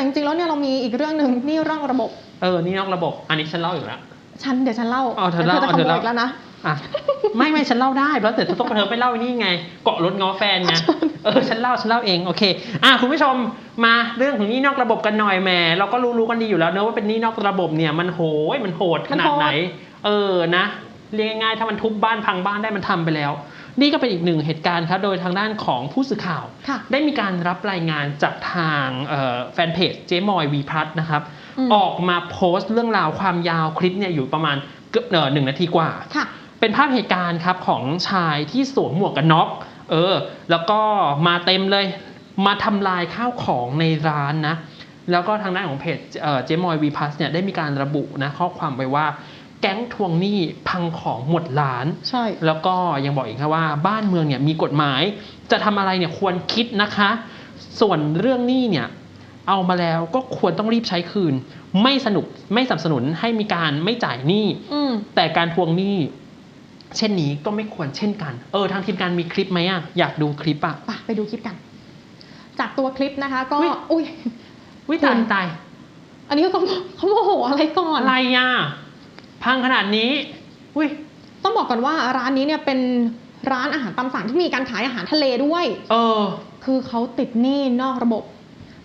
แต่จริงๆแล้วเนี่ยเรามีอีกเรื่องหนึ่งนี่เรื่องระบบ เออ นี่นอกระบบ อันนี้ฉันเล่าอยู่แล้วฉันเดี๋ยวฉันเล่าเอาเธอเล่าจะขเอาเธโมอยเล่าอีกแล้วนะอะไม่ไม่ฉันเล่าได้เพราะแต่ต้องเธอไปเล่านี่ไง เกาะรถง้อแฟนไงเออฉันเล่าฉันเล่าเองโอเค อะคุณผู้ชมมาเรื่องของหนี้นอกระบบกันหน่อยแหมเราก็รู้รู้กันดีอยู่แล้วเนอะว่าเป็นหนี้นอกระบบเนี่ยมันโหยมันโหดขนาดไหน เออนะเรียกง่ายๆถ้ามันทุบบ้านพังบ้านได้มันทำไปแล้ว นี่ก็เป็นอีกหนึ่งเหตุการณ์ครับโดยทางด้านของผู้สื่อข่าวค่ะได้มีการรับรายงานจากทางเอ่อแฟนเพจเจ๊มอยวีพัทนะครับอืมออกมาโพสต์เรื่องราวความยาวคลิปเนี่ยอยู่ประมาณเกือบเอ่อหนึ่งนาทีกว่าค่ะเป็นภาพเหตุการณ์ครับของชายที่สวมหมวกกันน็อกเออ แล้วก็มาเต็มเลยมาทำลายข้าวของในร้านนะ แล้วก็ทางด้านของเพจเอ่อเจมอยวีพัสเนี่ยได้มีการระบุนะข้อความไว้ว่า แก๊งทวงหนี้พังของหมดร้าน ใช่ แล้วก็ยังบอกอีกครับว่าบ้านเมืองเนี่ยมีกฎหมาย จะทำอะไรเนี่ยควรคิดนะคะ ส่วนเรื่องหนี้เนี่ยเอามาแล้วก็ควรต้องรีบใช้คืน ไม่สนุกไม่สนับสนุนให้มีการไม่จ่ายหนี้อืมแต่การทวงหนี้ เช่นนี้ก็ไม่ควรเช่นกัน เออทางทีมงานมีคลิปไหมอะอยากดูคลิปอะไปไปดูคลิปกัน จากตัวคลิปนะคะ ก็อุ๊ยอุ้ยวิตายตายอันนี้เขาเขาโมโหอะไรก่อนอะไรอะ พังขนาดนี้ อุ้ยต้องบอกก่อนว่าร้านนี้เนี่ยเป็นร้านอาหารตามสั่งที่มีการขายอาหารทะเลด้วย เออ คือเขาติดหนี้นอกระบบ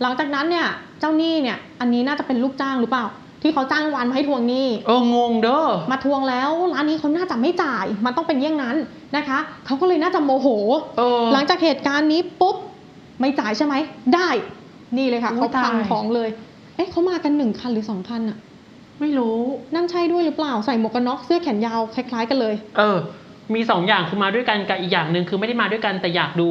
หลังจากนั้นเนี่ยเจ้าหนี้เนี่ย อันนี้น่าจะเป็นลูกจ้างหรือเปล่า ที่เขาจ้างวันมาให้ทวงหนี้ เอองงเด้อ มาทวงแล้วร้านนี้เขาน่าจะไม่จ่าย มันต้องเป็นเยี่ยงนั้นนะคะ เขาก็เลยน่าจะโมโห เออ หลังจากเหตุการณ์นี้ปุ๊บไม่จ่ายใช่ไหม ได้ นี่เลยค่ะอุ๊ยเขาพังตายของเลย เอ๊ะเขามากันหนึ่งคันหรือสองคันอะ ไม่รู้นั่นใช่ด้วยหรือเปล่าใส่หมวกกันน็อกเสื้อแขนยาวคล้าย ๆ กันเลย เออ มีสองอย่างคือมาด้วยกันกับอีกอย่างหนึ่งคือไม่ได้มาด้วยกันแต่อยากดู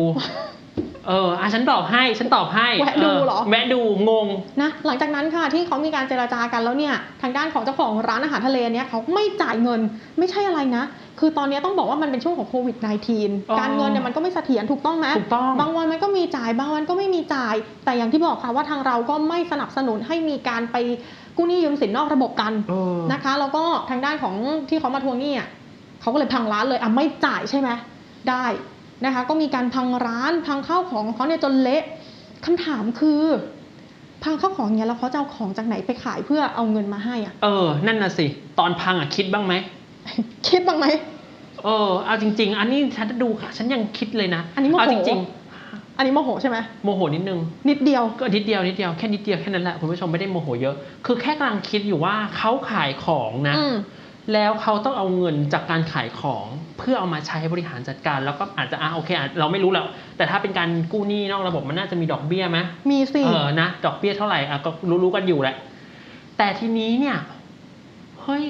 เอออะฉันตอบให้ฉันตอบให้แวะดูเหรอ แวะดูงง นะหลังจากนั้นค่ะที่เขามีการเจราจากันแล้วเนี่ยทางด้านของเจ้าของร้านอาหารทะเลเนี่ยเขาไม่จ่ายเงินไม่ใช่อะไรนะ คือตอนนี้ต้องบอกว่ามันเป็นช่วงของโควิดอ๋อ -19 การเงินเนี่ยมันก็ไม่เสถียรถูกต้องไหมถูกต้อง บางวันมันก็มีจ่ายบางวันก็ไม่มีจ่าย แต่อย่างที่บอกค่ะว่าทางเราก็ไม่สนับสนุนให้มีการไป กู้หนี้ยืมสินนอกระบบกันเออนะคะ แล้วก็ทางด้านของที่เขามาทวงหนี้อะเขาก็เลยพังร้านเลยอะไม่จ่ายใช่ไหมได้นะคะ ก็มีการพังร้านพังข้าวของของเขาเนี่ยจนเละคำถามคือพังข้าวของอย่างเงี้ยแล้วเขาจะเอาของจากไหนไปขายเพื่อเอาเงินมาให้อะเออ นั่นน่ะสิ ตอนพังอะคิดบ้างไหมคิดบ้างไหมเออเอาจริง ๆ อันนี้ฉันดูค่ะ ฉันยังคิดเลยนะอันนี้โมโหเอาจริง อันนี้โมโหใช่ไหมๆโมโหนิดนึง นิดเดียว ก็นิดเดียวนิดเดียวแค่นิดเดียวแค่นั้นแหละคุณผู้ชมไม่ได้โมโหเยอะ คือแค่กำลังคิดอยู่ว่าเขาขายของนะอืมแล้วเขาต้องเอาเงินจากการขายของเพื่อเอามาใช้บริหารจัดการ แล้วก็อาจจะอะโอเคอาจเราไม่รู้แล้ว แต่ถ้าเป็นการกู้หนี้นอกระบบมันน่าจะมีดอกเบี้ยไหมมีสิเออนะดอกเบี้ยเท่าไหร่อะก็รู้ๆกันอยู่แหละ แต่ทีนี้เนี่ยเฮ้ย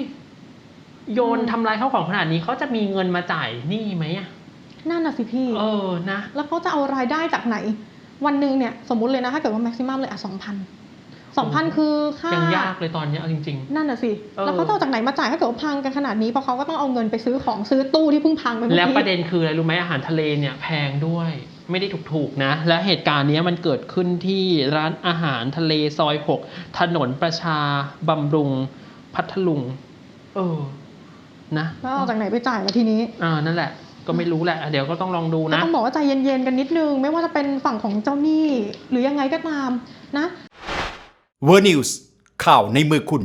โยนทำลายข้าวของขนาดนี้เขาจะมีเงินมาจ่ายหนี้ไหมอะ นั่นน่ะสิพี่เออนะแล้วเขาจะเอารายได้จากไหน วันหนึ่งเนี่ยสมมุติเลยนะถ้าเกิดว่าแม็กซิมัมเลยอะสองพันสองพันคือค่ายังยากเลยตอนเนี้ยเอาจริงนั่นน่ะสิเออแล้วเขาจะเอาจากไหนมาจ่ายถ้าเกิดว่าพังกันขนาดนี้เพราะเขาก็ต้องเอาเงินไปซื้อของซื้อตู้ที่เพิ่งพังไปๆเมื่อแล้วกี้ประเด็นคืออะไรรู้ไหมอาหารทะเลเนี่ยแพงด้วยไม่ได้ถูกๆนะ และเหตุการณ์เนี้ยมันเกิดขึ้นที่ร้านอาหารทะเลซอยหกถนนประชาบำรุง พัทลุง เออ นะแล้วเอาจากไหนไปจ่ายละทีนี้อ่านั่นแหละ ก็ไม่รู้แหละเดี๋ยวก็ต้องลองดูก็นะต้องบอกว่าใจเย็นๆกันนิดนึง ไม่ว่าจะเป็นฝั่งของเจ้าหนี้ หรือยังไงก็ตามนะเวอร์นิวส์ข่าวในมือคุณ